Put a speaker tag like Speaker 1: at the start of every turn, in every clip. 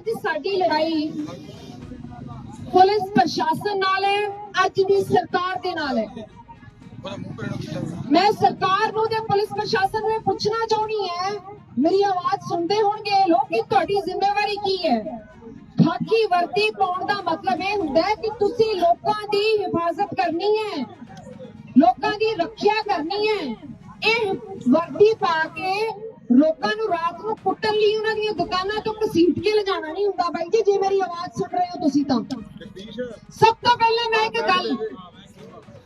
Speaker 1: ਅੱਜ ਸਾਡੀ ਲੜਾਈ ਪੁਲਿਸ ਪ੍ਰਸ਼ਾਸਨ ਨਾਲ ਹੈ, ਅੱਜ ਦੀ ਸਰਕਾਰ ਦੇ ਨਾਲ ਹੈ। ਮੈਂ ਸਰਕਾਰ ਨੂੰ ਤੇ ਪੁਲਿਸ ਪ੍ਰਸ਼ਾਸਨ ਨੂੰ ਪੁੱਛਣਾ ਚਾਹੁੰਦੀ ਹੈ, ਮੇਰੀ ਆਵਾਜ਼ ਸੁਣਦੇ ਹੋਣਗੇ ਲੋਕ ਕਿ ਤੁਹਾਡੀ ਜ਼ਿੰਮੇਵਾਰੀ ਕੀ ਹੈ? ਖਾਕੀ ਵਰਦੀ ਪਾਉਣ ਦਾ ਮਤਲਬ ਇਹ ਹੁੰਦਾ ਹੈ ਕਿ ਤੁਸੀਂ ਲੋਕਾਂ ਦੀ ਹਿਫਾਜ਼ਤ ਕਰਨੀ ਹੈ, ਲੋਕਾਂ ਦੀ ਰੱਖਿਆ ਕਰਨੀ ਹੈ। ਇਹ ਵਰਦੀ ਪਾ ਕੇ ਲੋਕਾਂ ਨੂੰ ਰਾਤ ਨੂੰ ਕੁੱਟਣ ਲਈ ਉਹਨਾਂ ਦੀਆਂ ਦੁਕਾਨਾਂ ਤੋਂ ਘਸੀਟ ਕੇ ਲਿਜਾਣਾ ਨਹੀਂ ਹੁੰਦਾ ਬਾਈ ਜੀ ਜੇ ਮੇਰੀ ਆਵਾਜ਼ ਸੁਣ ਰਹੇ ਹੋ ਤੁਸੀਂ ਤਾਂ। ਸਭ ਤੋਂ ਪਹਿਲਾਂ ਮੈਂ ਇੱਕ ਗੱਲ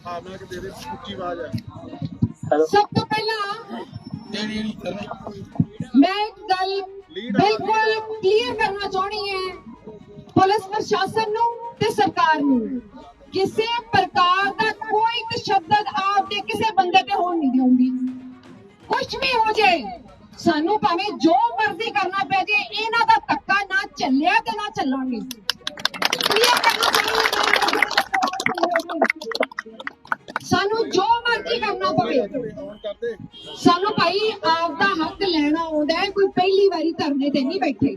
Speaker 2: ਹਾਂ ਮੈਂ ਕਿ ਤੇਰੇ ਉੱਚੀ ਆਵਾਜ਼ ਹੈ
Speaker 1: ਸਭ ਤੋਂ ਪਹਿਲਾਂ ਮੈਂ ਇੱਕ ਗੱਲ ਬਿਲਕੁਲ ਕਲੀਅਰ ਕਰਨਾ ਚਾਹਣੀ ਹੈ ਪੁਲਿਸ ਪ੍ਰਸ਼ਾਸਨ ਨੂੰ ਤੇ ਸਰਕਾਰ ਨੂੰ। ਕਿਸੇ ਪ੍ਰਕਾਰ ਦਾ ਕੋਈ ਤਸ਼ੱਦਦ ਆਪਦੇ ਕਿਸੇ ਬੰਦੇ ਤੇ ਹੋਣ ਨਹੀਂ ਦੇਉਂਗੀ ਕੁਝ ਵੀ ਹੋ ਜਾਏ ਸਾਨੂੰ ਭਾਵੇਂ ਜੋ ਮਰਜ਼ੀ ਕਰਨਾ ਪੈ ਜੇ, ਇਹਨਾਂ ਦਾ ਧੱਕਾ ਨਾ ਚੱਲਿਆ ਤੇ ਨਾ ਚੱਲਾਂਗੇ। ਸਾਨੂੰ ਜੋ ਮਰਜ਼ੀ ਕਰਨਾ ਪਵੇ। ਸਾਨੂੰ ਭਾਈ ਆਪਦਾ ਹੱਕ ਲੈਣਾ ਆਉਂਦਾ ਹੈ, ਕੋਈ ਪਹਿਲੀ ਵਾਰੀ ਧਰਨੇ ਤੇ ਨਹੀਂ ਬੈਠੇ।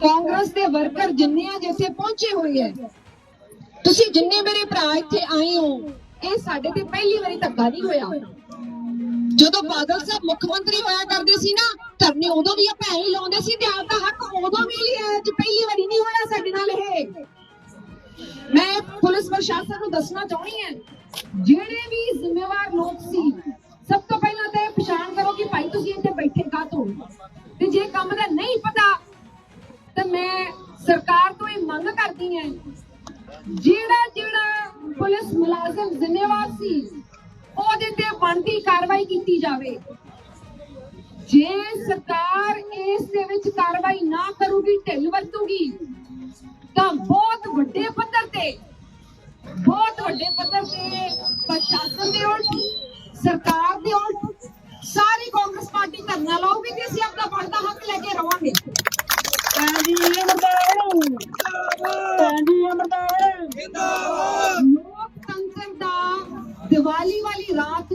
Speaker 1: ਕਾਂਗਰਸ ਦੇ ਵਰਕਰ ਜਿੰਨੇ ਆ ਜਿੱਥੇ ਪਹੁੰਚੇ ਹੋਏ ਹੈ ਤੁਸੀਂ ਜਿੰਨੇ ਮੇਰੇ ਭਰਾ ਇੱਥੇ ਆਏ ਹੋ, ਇਹ ਸਾਡੇ ਤੇ ਪਹਿਲੀ ਵਾਰੀ ਧੱਕਾ ਨਹੀਂ ਹੋਇਆ। ਜਦੋਂ ਬਾਦਲ ਸਾਹਿਬ ਮੁੱਖ ਮੰਤਰੀ ਹੋਇਆ ਕਰਦੇ ਸੀ ਨਾ ਧਰਨੇ ਉਦੋਂ ਵੀ ਆਪਾਂ ਐਂ ਲਾਉਂਦੇ ਸੀ, ਤੇ ਆਪਦਾ ਹੱਕ ਉਦੋਂ ਵੀ ਲਿਆ, ਅੱਜ ਪਹਿਲੀ ਵਾਰੀ ਨਹੀਂ ਹੋਇਆ ਸਾਡੇ ਨਾਲ ਇਹ। ਮੈਂ ਪੁਲਿਸ ਪ੍ਰਸ਼ਾਸਨ ਨੂੰ ਦੱਸਣਾ ਚਾਹੁੰਦੀ ਹਾਂ, ਜਿਹੜੇ ਵੀ ਜ਼ਿੰਮੇਵਾਰ ਲੋਕ ਸੀ, ਸਭ ਤੋਂ ਪਹਿਲਾਂ ਤਾਂ ਪਛਾਣ ਕਰੋ ਕਿ ਭਾਈ ਤੁਸੀਂ ਇੱਥੇ ਬੈਠੇ ਕਾਹਤੋਂ ਤੇ? ਜੇ ਕੰਮ ਦਾ ਨਹੀਂ ਪਤਾ, ਤਾਂ ਮੈਂ ਸਰਕਾਰ ਤੋਂ ਇਹ ਮੰਗ ਕਰਦੀ ਹਾਂ ਜਿਹੜਾ ਜਿਹੜਾ ਪੁਲਿਸ ਮੁਲਾਜ਼ਮ ਜ਼ਿੰਮੇਵਾਰ ਸੀ, ਉਹਦੇ ਬਣਦੀ ਕਾਰਵਾਈ ਕੀਤੀ ਜਾਵੇ। ਜੇ ਸਰਕਾਰ ਇਸ ਦੇ ਵਿੱਚ ਕਾਰਵਾਈ ਨਾ ਕਰੂਗੀ ਢਿੱਲ ਵਰਤੂਗੀ ਤਾਂ ਬਹੁਤ ਵੱਡੇ ਪੱਧਰ ਤੇ ਬਹੁਤ ਵੱਡੇ ਪੱਧਰ ਤੇ ਪ੍ਰਸ਼ਾਸਨ ਦੇ ਉਲਟ ਸਰਕਾਰ ਦੇ ਉਲਟ ਸਾਰੀ ਕਾਂਗਰਸ ਪਾਰਟੀ ਧਰਨਾ ਲਾਊਗੀ ਤੇ ਅਸੀਂ ਆਪਣਾ ਬਣਦਾ ਹੱਕ ਲੈ ਕੇ ਰਵਾਂਗੇ। ਲੋਕਤੰਤਰ ਦਾ ਦੀਵਾਲੀ ਵਾਲੀ ਰਾਤ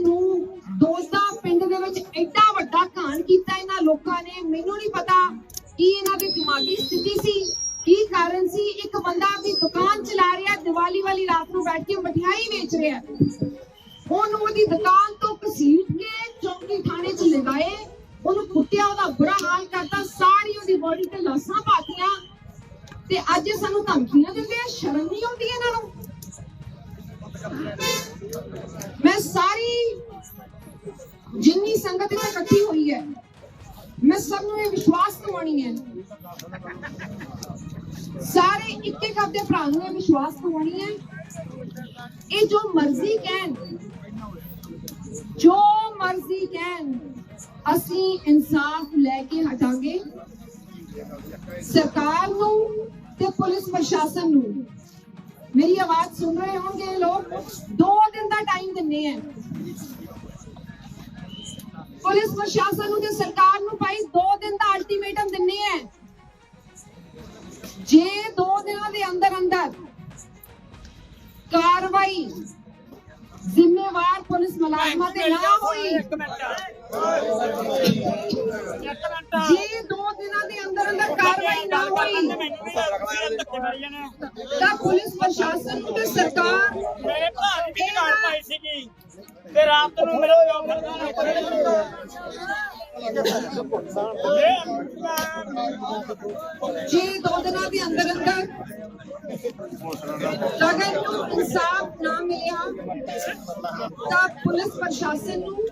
Speaker 1: ਦਿਮਾਗੀ ਸਥਿਤੀ ਸੀ। ਕੀ ਕਾਰਨ ਸੀ? ਇੱਕ ਬੰਦਾ ਆਪਣੀ ਦੁਕਾਨ ਚਲਾ ਰਿਹਾ, ਦੀਵਾਲੀ ਵਾਲੀ ਰਾਤ ਨੂੰ ਬੈਠ ਕੇ ਮਠਿਆਈ ਵੇਚ ਰਿਹਾ। ਉਹਨੂੰ ਉਹਦੀ ਦੁਕਾਨ ਤੋਂ ਘਸੀਟ ਕੇ ਚੌਂਕੀ ਥਾਣੇ 'ਚ ਲਗਾਏ ਉਹਨੂੰ ਕੁੱਟਿਆ, ਉਹਦਾ ਬੁਰਾ ਹਾਲ ਕਰਤਾ, ਸਾਰੀ ਉਹਦੀ ਬੋਡੀ ਤੇ ਲਾਸਾਂ ਪਾਤੀਆਂ। ਤੇ ਅੱਜ ਇਹ ਸਾਨੂੰ ਧਮਕੀਆਂ ਦਿੰਦੇ ਆ, ਸ਼ਰਮ ਨਹੀਂ ਆਉਂਦੀ ਇਹਨਾਂ ਨੂੰ। ਮੈਂ ਸਾਰੀ ਜਿੰਨੀ ਸੰਗਤ ਇੱਥੇ ਇਕੱਠੀ ਹੋਈ ਹੈ, ਮੈਂ ਸਭ ਨੂੰ ਇਹ ਵਿਸ਼ਵਾਸ ਦਿਵਾਉਣੀ ਹੈ ਸਾਰੇ ਇੱਕ ਇੱਕ ਆਪਦੇ ਭਰਾ ਨੂੰ ਇਹ ਵਿਸ਼ਵਾਸ ਦਿਵਾਉਣੀ ਹੈ। ਇਹ ਜੋ ਮਰਜ਼ੀ ਕਹਿਣ, ਜੋ ਮਰਜ਼ੀ ਕਹਿਣ, ਅਸੀਂ ਇਨਸਾਫ ਲੈ ਕੇ ਹਟਾਂਗੇ। ਸਰਕਾਰ ਨੂੰ ਤੇ ਪੁਲਿਸ ਪ੍ਰਸ਼ਾਸਨ ਨੂੰ। ਮੇਰੀ ਆਵਾਜ਼ ਸੁਣ ਰਹੇ ਹੋਣਗੇ ਲੋਕ? 2 ਦਿਨ ਦਾ ਟਾਈਮ ਦਿੰਨੇ ਆ। ਪੁਲਿਸ ਪ੍ਰਸ਼ਾਸਨ ਨੂੰ ਤੇ ਸਰਕਾਰ ਨੂੰ ਭਾਈ 2 ਨਾ ਹੋਈ ਜੇ 2 ਦਿਨਾਂ ਦੇ ਅੰਦਰ ਅੰਦਰ ਕਾਰਵਾਈ ਨਾ ਹੋਈ। ਤਾਂ ਪੁਲਿਸ ਪ੍ਰਸ਼ਾਸਨ ਨੂੰ ਤੇ ਸਰਕਾਰ
Speaker 3: ਮੇਰੇ ਭਰਾ ਦੀ ਵੀ ਦੁਕਾਨ ਪਾਈ ਸੀਗੀ ਤੇ ਰਾਤ ਨੂੰ ਮੇਰੇ ਪਿਓ
Speaker 1: ਜੇ 2 ਦਿਨਾਂ ਦੇ ਅੰਦਰ ਅੰਦਰ ਅਗਰ ਨੂੰ ਇਨਸਾਫ ਨਾ ਮਿਲਿਆ ਤਾਂ ਪੁਲਿਸ ਪ੍ਰਸ਼ਾਸਨ ਨੂੰ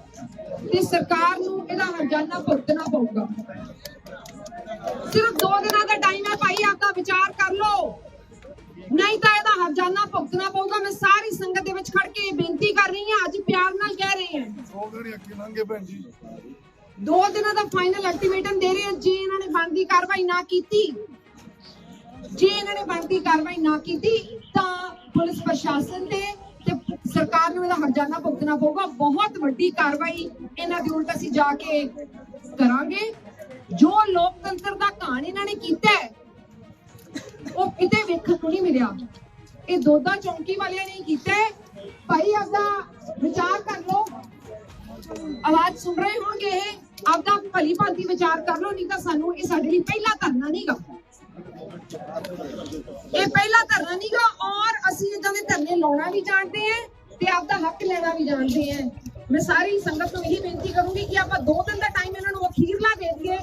Speaker 1: ਤੇ ਸਰਕਾਰ ਨੂੰ ਇਹਦਾ ਹਰਜਾਨਾ ਭੁਗਤਣਾ ਪਊਗਾ। ਸਿਰਫ 2 ਦਿਨਾਂ ਦਾ ਟਾਈਮ ਹੈ ਭਾਈ ਆਪਦਾ ਵਿਚਾਰ ਕਰ ਲਓ। ਨਹੀਂ ਤਾਂ ਇਹਦਾ ਹਰਜਾਨਾ ਭੁਗਤਣਾ ਪਊਗਾ। ਮੈਂ ਸਾਰੀ ਸੰਗਤ ਦੇ ਵਿੱਚ ਖੜ ਕੇ ਇਹ ਬੇਨਤੀ ਕਰ ਰਹੀ ਹਾਂ ਅੱਜ ਪਿਆਰ ਨਾਲ ਕਹਿ ਰਹੇ ਹਾਂ।
Speaker 2: ਦੋ ਘੜੀ ਅੱਗੇ ਲੰਘੇ ਭੈਣ ਜੀ।
Speaker 1: ਦੋ ਦਿਨਾਂ ਦਾ ਫਾਈਨਲ ਅਲਟੀਮੇਟਮ ਦੇ ਰਹੇ ਹਾਂ। ਜੇ ਇਹਨਾਂ ਨੇ ਬਣਦੀ ਕਾਰਵਾਈ ਨਾ ਕੀਤੀ ਜੇ ਇਹਨਾਂ ਨੇ ਬਣਦੀ ਕਾਰਵਾਈ ਨਾ ਕੀਤੀ ਤਾਂ ਪੁਲਿਸ ਪ੍ਰਸ਼ਾਸਨ ਤੇ ਸਰਕਾਰ ਨੂੰ ਇਹਦਾ ਹਰਜਾਨਾ ਭੁਗਤਣਾ ਪਊਗਾ। ਬਹੁਤ ਵੱਡੀ ਕਾਰਵਾਈ ਇਹਨਾਂ ਦੇ ਉਲਟ ਅਸੀਂ ਜਾ ਕੇ ਕਰਾਂਗੇ। ਜੋ ਲੋਕਤੰਤਰ ਦਾ ਕਾਣ ਇਹਨਾਂ ਨੇ ਕੀਤਾ ਹੈ, ਉਹ ਕਿਤੇ ਵੇਖਣ ਨੂੰ ਨਹੀਂ ਮਿਲਿਆ। ਇਹ ਦੋਦਾ ਚੌਂਕੀ ਵਾਲਿਆਂ ਨੇ ਕੀਤਾ ਹੈ। ਭਾਈ, ਆਪਦਾ ਵਿਚਾਰ ਕਰ ਲਓ। ਆਵਾਜ਼ ਸੁਣ ਰਹੇ ਹੋਣਗੇ ਇਹ। ਆਪਦਾ ਭਲੀ ਭਾਂਤੀ ਵਿਚਾਰ ਕਰ ਲਓ, ਨਹੀਂ ਤਾਂ ਸਾਨੂੰ ਇਹ ਸਾਡੇ ਲਈ ਪਹਿਲਾ ਧਰਨਾ ਨਹੀਂਗਾ ਇਹ ਪਹਿਲਾ ਧਰਨਾ ਨਹੀਂਗਾ ਔਰ ਅਸੀਂ ਇਦਾਂ ਦੇ ਧਰਨੇ ਲਾਉਣਾ ਵੀ ਜਾਣਦੇ ਹਾਂ। ਤੇ ਆਪਦਾ ਹੱਕ ਲੈਣਾ ਵੀ ਜਾਣਦੇ ਹਾਂ ਮੈਂ ਸਾਰੀ ਸੰਗਤ ਨੂੰ ਇਹੀ ਬੇਨਤੀ ਕਰੂੰਗੀ ਕਿ ਆਪਾਂ ਦੋ ਦਿਨ ਦਾ ਟਾਈਮ ਇਹਨਾਂ ਨੂੰ ਅਖੀਰਲਾ ਦੇ ਦਈਏ।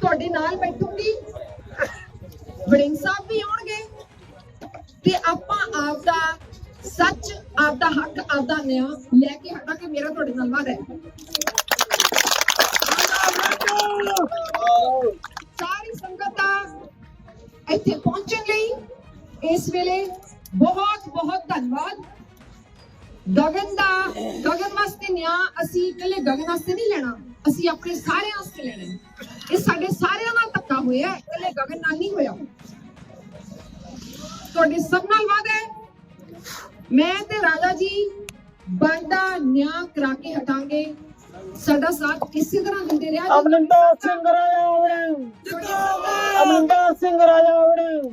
Speaker 1: ਤੁਹਾਡੇ ਨਾਲ ਬੈਠੂਗੀ। ਵੜਿੰਗ ਸਾਹਿਬ ਵੀ ਆਉਣਗੇ। ਤੇ ਆਪਾਂ ਆਪਦਾ ਸੱਚ, ਆਪਦਾ ਹੱਕ, ਆਪਦਾ ਨਿਆਂ ਲੈ ਕੇ ਹਟਾਂਗੇ। ਮੇਰਾ ਤੁਹਾਡੇ ਨਾਲ ਵਾਅਦਾ ਹੈ। ਸਾਰੀ ਸੰਗਤ ਦਾ ਇੱਥੇ ਪਹੁੰਚਣ ਲਈ ਇਸ ਵੇਲੇ ਬਹੁਤ ਬਹੁਤ ਧੰਨਵਾਦ। ਗਗਨ ਦਾ ਗਗਨ ਵਾਸਤੇ ਨਿਆਂ ਅਸੀਂ ਇਕੱਲੇ ਗਗਨ ਵਾਸਤੇ ਨਹੀਂ ਲੈਣਾ ਅਸੀਂ ਆਪਣੇ ਸਾਰਿਆਂ ਵਾਸਤੇ ਲੈਣਾ। ਇਹ ਸਾਡੇ ਸਾਰਿਆਂ ਨਾਲ ਧੱਕਾ ਹੋਇਆ ਇਕੱਲੇ ਗਗਨ ਨਾਲ ਨਹੀਂ ਹੋਇਆ। ਤੁਹਾਡੇ ਸਭ ਨਾਲ ਵਾਅਦਾ ਹੈ। ਮੈਂ ਤੇ ਰਾਜਾ ਜੀ ਬਣਦਾ ਨਿਆਂ ਕਰਾ ਕੇ ਹਟਾਂਗੇ। ਸਾਡਾ ਸਾਥ ਇਸੇ ਤਰ੍ਹਾਂ ਦਿੰਦੇ ਰਿਹਾ।
Speaker 3: ਅਮਰਿੰਦਰ ਸਿੰਘ ਰਾਜਾ ਵੜਿੰਗ ਅਮਰਿੰਦਰ ਸਿੰਘ ਰਾਜਾ ਵੜਿੰਗ